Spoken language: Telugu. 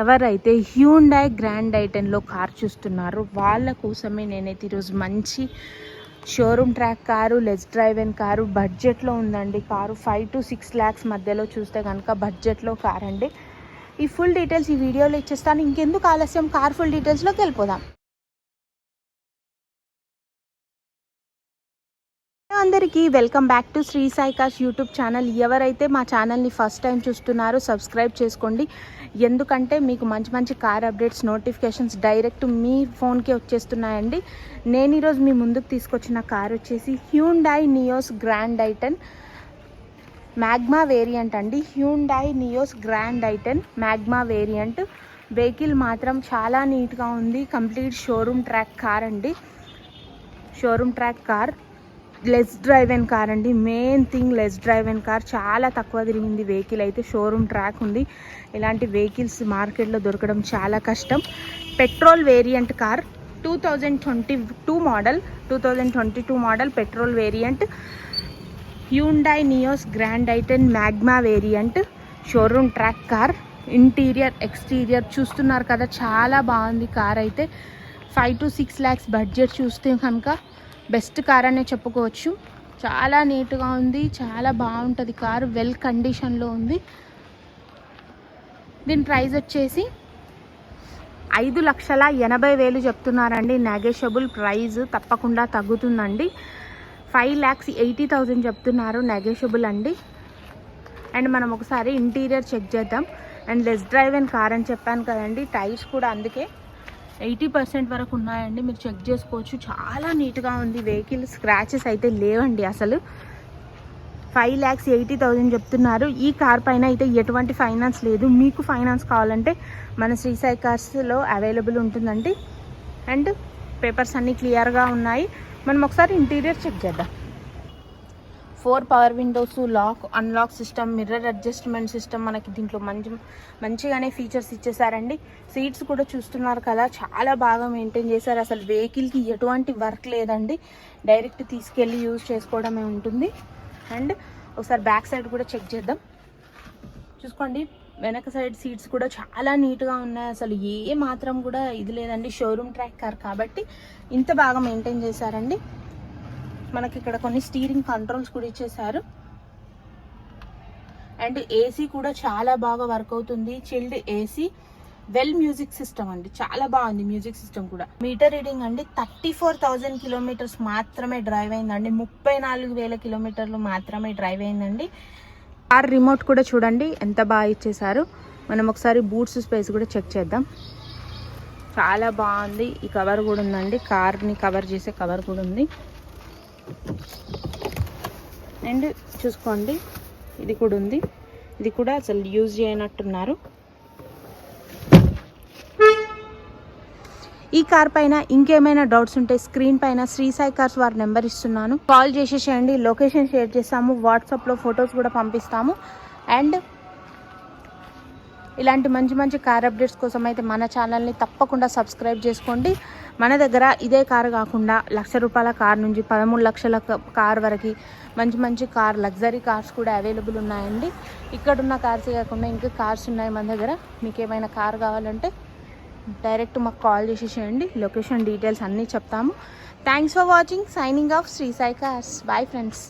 ఎవరైతే హ్యూండాయ్ గ్రాండ్ ఐటెన్లో కార్ చూస్తున్నారో వాళ్ళ కోసమే నేనైతే ఈరోజు మంచి showroom track car less drive and car బడ్జెట్లో ఉందండి car. Five to six lakhs మధ్యలో చూస్తే కనుక బడ్జెట్లో కార్ అండి ఈ ఫుల్ డీటెయిల్స్ ఈ వీడియోలో ఇచ్చేస్తాను. ఇంకెందుకు ఆలస్యం? కార్ ఫుల్ డీటెయిల్స్లోకి వెళ్ళిపోదాం. అందరికీ welcome back to Shri Saikash YouTube channel. ఎవరైతే మా ఛానల్ని ఫస్ట్ టైం చూస్తున్నారో సబ్స్క్రైబ్ చేసుకోండి. ఎందుకంటే మీకు మంచి మంచి కార్ అప్డేట్స్ నోటిఫికేషన్స్ డైరెక్ట్ మీ ఫోన్కే వచ్చేస్తున్నాయండి. నేను ఈరోజు మీ ముందుకు తీసుకొచ్చిన కార్ వచ్చేసి Hyundai Nios grand i ten Magma variant అండి. Hyundai Nios Grand i ten Magma variant. Vehicle మాత్రం చాలా నీట్గా ఉంది. కంప్లీట్ షోరూమ్ ట్రాక్ కార్ అండి. Showroom track car. Less drive and car అండి. Main thing less drive and car చాలా తక్కువ తిరిగింది వెహికల్ అయితే. షోరూమ్ ట్రాక్ ఉంది. ఇలాంటి వెహికల్స్ మార్కెట్లో దొరకడం చాలా కష్టం. Petrol variant car two thousand twenty two model two thousand twenty two model petrol variant Hyundai Nios Grand i ten Magma variant showroom track car interior exterior చూస్తున్నారు కదా. చాలా బాగుంది కార్ అయితే. Five to six lakhs budget చూస్తే కనుక బెస్ట్ కార్ అనే చెప్పుకోవచ్చు. చాలా నీట్గా ఉంది చాలా బాగుంటుంది కారు వెల్ కండిషన్లో ఉంది. దీని ప్రైస్ వచ్చేసి ఐదు లక్షల ఎనభై వేలు చెప్తున్నారండి. నెగెషబుల్ ప్రైజ్ తప్పకుండా తగ్గుతుందండి. ఫైవ్ ల్యాక్స్ ఎయిటీ థౌజండ్ చెప్తున్నారు నెగెషబుల్ అండి. అండ్ మనం ఒకసారి ఇంటీరియర్ చెక్ చేద్దాం. And less drive and car అని చెప్పాను కదండి టైర్స్ కూడా అందుకే ఎయిటీ పర్సెంట్ వరకు ఉన్నాయండి. మీరు చెక్ చేసుకోవచ్చు. చాలా నీట్గా ఉంది. వెహికల్ స్క్రాచెస్ అయితే లేవండి అసలు. ఫైవ్ ల్యాక్స్ ఎయిటీ థౌజండ్ చెప్తున్నారు. ఈ కార్ పైన అయితే ఎటువంటి ఫైనాన్స్ లేదు. మీకు ఫైనాన్స్ కావాలంటే మన శ్రీసాయి కార్స్లో అవైలబుల్ ఉంటుందండి. అండ్ పేపర్స్ అన్నీ క్లియర్గా ఉన్నాయి. మనం ఒకసారి ఇంటీరియర్ చెక్ చేద్దాం. Four power windows lock unlock system mirror adjustment system మనకి దీంట్లో మంచి మంచిగానే ఫీచర్స్ ఇచ్చేసారండి. సీట్స్ కూడా చూస్తున్నారు కదా చాలా బాగా మెయింటైన్ చేశారు. అసలు వెహికల్కి ఎటువంటి వర్క్ లేదండి. డైరెక్ట్ తీసుకెళ్ళి యూజ్ చేసుకోవడమే ఉంటుంది. అండ్ ఒకసారి బ్యాక్ సైడ్ కూడా చెక్ చేద్దాం. చూసుకోండి వెనక సైడ్ సీట్స్ కూడా చాలా నీట్గా ఉన్నాయి. అసలు ఏ మాత్రం కూడా ఇది లేదండి షోరూమ్ ట్రాక్ కార్ కాబట్టి ఇంత బాగా మెయింటైన్ చేశారండి. మనకి ఇక్కడ కొన్ని స్టీరింగ్ కంట్రోల్స్ కూడా ఇచ్చేసారు అండ్ ఏసీ కూడా చాలా బాగా వర్క్ అవుతుంది. Chilled AC well music system అండి. చాలా బాగుంది మ్యూజిక్ సిస్టమ్ కూడా. మీటర్ రీడింగ్ అండి థర్టీ ఫోర్ థౌజండ్ కిలోమీటర్స్ మాత్రమే డ్రైవ్ అయిందండి. ముప్పై నాలుగు వేల కిలోమీటర్లు మాత్రమే డ్రైవ్ అయిందండి. కార్ రిమోట్ కూడా చూడండి ఎంత బాగా ఇచ్చేసారు మనం ఒకసారి బూట్స్ స్పేస్ కూడా చెక్ చేద్దాం. చాలా బాగుంది. ఈ కవర్ కూడా ఉందండి. కార్ని కవర్ చేసే కవర్ కూడా ఉంది. అండ్ చూసుకోండి ఇది కూడా ఉంది. ఇది కూడా అసలు యూజ్ చేయనట్టున్నారు. ఈ కార్ పైన ఇంకేమైనా డౌట్స్ ఉంటే స్క్రీన్ పైన శ్రీసాయి కార్స్ వారి నెంబర్ ఇస్తున్నాను. కాల్ చేసేసేయండి లొకేషన్ షేర్ చేస్తాము వాట్సాప్లో ఫొటోస్ కూడా పంపిస్తాము. అండ్ ఇలాంటి మంచి మంచి కార్ అప్డేట్స్ కోసం అయితే మన ఛానల్ని తప్పకుండా సబ్స్క్రైబ్ చేసుకోండి. మన దగ్గర ఇదే కార్ కాకుండా లక్ష రూపాయల కార్ నుంచి పదమూడు లక్షల కార్ వరకు మంచి మంచి కార్ లగ్జరీ కార్స్ కూడా అవైలబుల్ ఉన్నాయండి. ఇక్కడ ఉన్న కార్స్ కాకుండా ఇంకా కార్స్ ఉన్నాయి మన దగ్గర. మీకు ఏమైనా కార్ కావాలంటే డైరెక్ట్ మాకు కాల్ చేసేసేయండి లొకేషన్ డీటెయిల్స్ అన్నీ చెప్తాము. Thanks for watching signing off Sri Sai cars bye friends